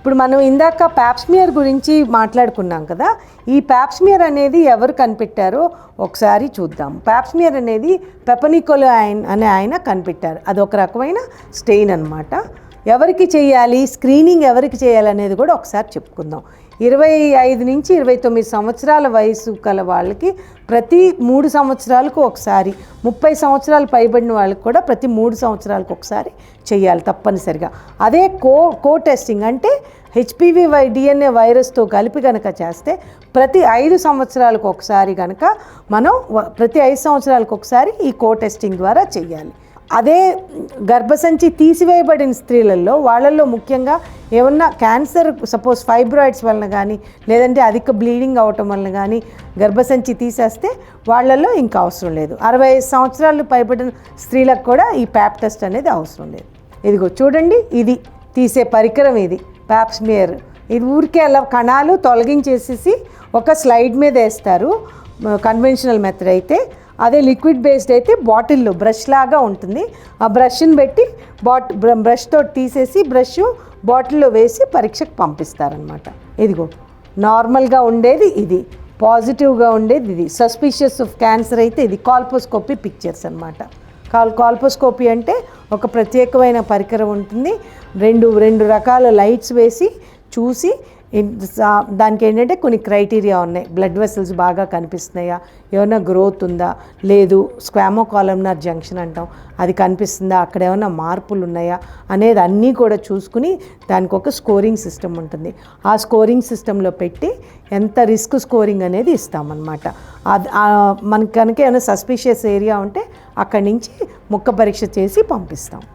ఇప్పుడు మనం ఇందాక ప్యాప్స్మియర్ గురించి మాట్లాడుకున్నాం కదా ఈ ప్యాప్స్మియర్ అనేది ఎవరు కనిపెట్టారో ఒకసారి చూద్దాం. ప్యాప్స్మియర్ అనేది పెపనికోలో ఆయన అనే ఆయన కనిపెట్టారు. అది ఒక రకమైన స్టెయిన్ అనమాట ఎవరికి చేయాలి స్క్రీనింగ్ ఎవరికి చేయాలి అనేది కూడా ఒకసారి చెప్పుకుందాం. ఇరవై ఐదు నుంచి ఇరవై తొమ్మిది సంవత్సరాల వయసు కల వాళ్ళకి ప్రతి మూడు సంవత్సరాలకు ఒకసారి ముప్పై సంవత్సరాలు పైబడిన వాళ్ళకి కూడా ప్రతి మూడు సంవత్సరాలకు ఒకసారి చేయాలి తప్పనిసరిగా. అదే కో కో టెస్టింగ్ అంటే హెచ్పివి వై డిఎన్ఏ వైరస్తో కలిపి కనుక చేస్తే ప్రతి ఐదు సంవత్సరాలకు ఒకసారి కనుక మనం ప్రతి ఐదు సంవత్సరాలకు ఒకసారి ఈ కో టెస్టింగ్ ద్వారా చేయాలి. అదే గర్భసంచి తీసివేయబడిన స్త్రీలలో వాళ్ళల్లో ముఖ్యంగా ఏమన్నా క్యాన్సర్ సపోజ్ ఫైబ్రాయిడ్స్ వలన కానీ లేదంటే అధిక బ్లీడింగ్ అవటం వలన కానీ గర్భసంచి తీసేస్తే వాళ్ళల్లో ఇంకా అవసరం లేదు. అరవై ఐదు సంవత్సరాలు పైబడిన స్త్రీలకు కూడా ఈ ప్యాప్ టెస్ట్ అనేది అవసరం లేదు. ఇదిగో చూడండి ఇది తీసే పరికరం ఇది ప్యాప్స్మియర్ ఇది ఊరికే అలా కణాలు తొలగించేసేసి ఒక స్లైడ్ మీద వేస్తారు. కన్వెన్షనల్ మెథడ్ అయితే అదే లిక్విడ్ బేస్డ్ అయితే బాటిల్లో బ్రష్ లాగా ఉంటుంది. ఆ బ్రష్ని పెట్టి బాట్ బ్రష్తో తీసేసి బ్రష్ బాటిల్లో వేసి పరీక్షకు పంపిస్తారనమాట ఇదిగో నార్మల్గా ఉండేది ఇది. పాజిటివ్గా ఉండేది ఇది. సస్పిషియస్ ఆఫ్ క్యాన్సర్ అయితే ఇది. కాల్పోస్కోపీ పిక్చర్స్ అనమాట కాల్ కాల్పోస్కోపీ అంటే ఒక ప్రత్యేకమైన పరికరం ఉంటుంది. రెండు రెండు రకాల లైట్స్ వేసి చూసి దానికి ఏంటంటే కొన్ని క్రైటీరియా ఉన్నాయి. బ్లడ్ వెసల్స్ బాగా కనిపిస్తున్నాయా? ఏమైనా గ్రోత్ ఉందా? లేదు స్క్వామో కాలమ్నార్ జంక్షన్ అంటాం. అది కనిపిస్తుందా? అక్కడ ఏమైనా మార్పులు ఉన్నాయా? అనేది అన్నీ కూడా చూసుకుని దానికి ఒక స్కోరింగ్ సిస్టమ్ ఉంటుంది. ఆ స్కోరింగ్ సిస్టంలో పెట్టి ఎంత రిస్క్ స్కోరింగ్ అనేది ఇస్తామన్నమాట. అది మనకి కనుక ఏమైనా సస్పిషియస్ ఏరియా ఉంటే అక్కడి నుంచి ముక్క పరీక్ష చేసి పంపిస్తాం.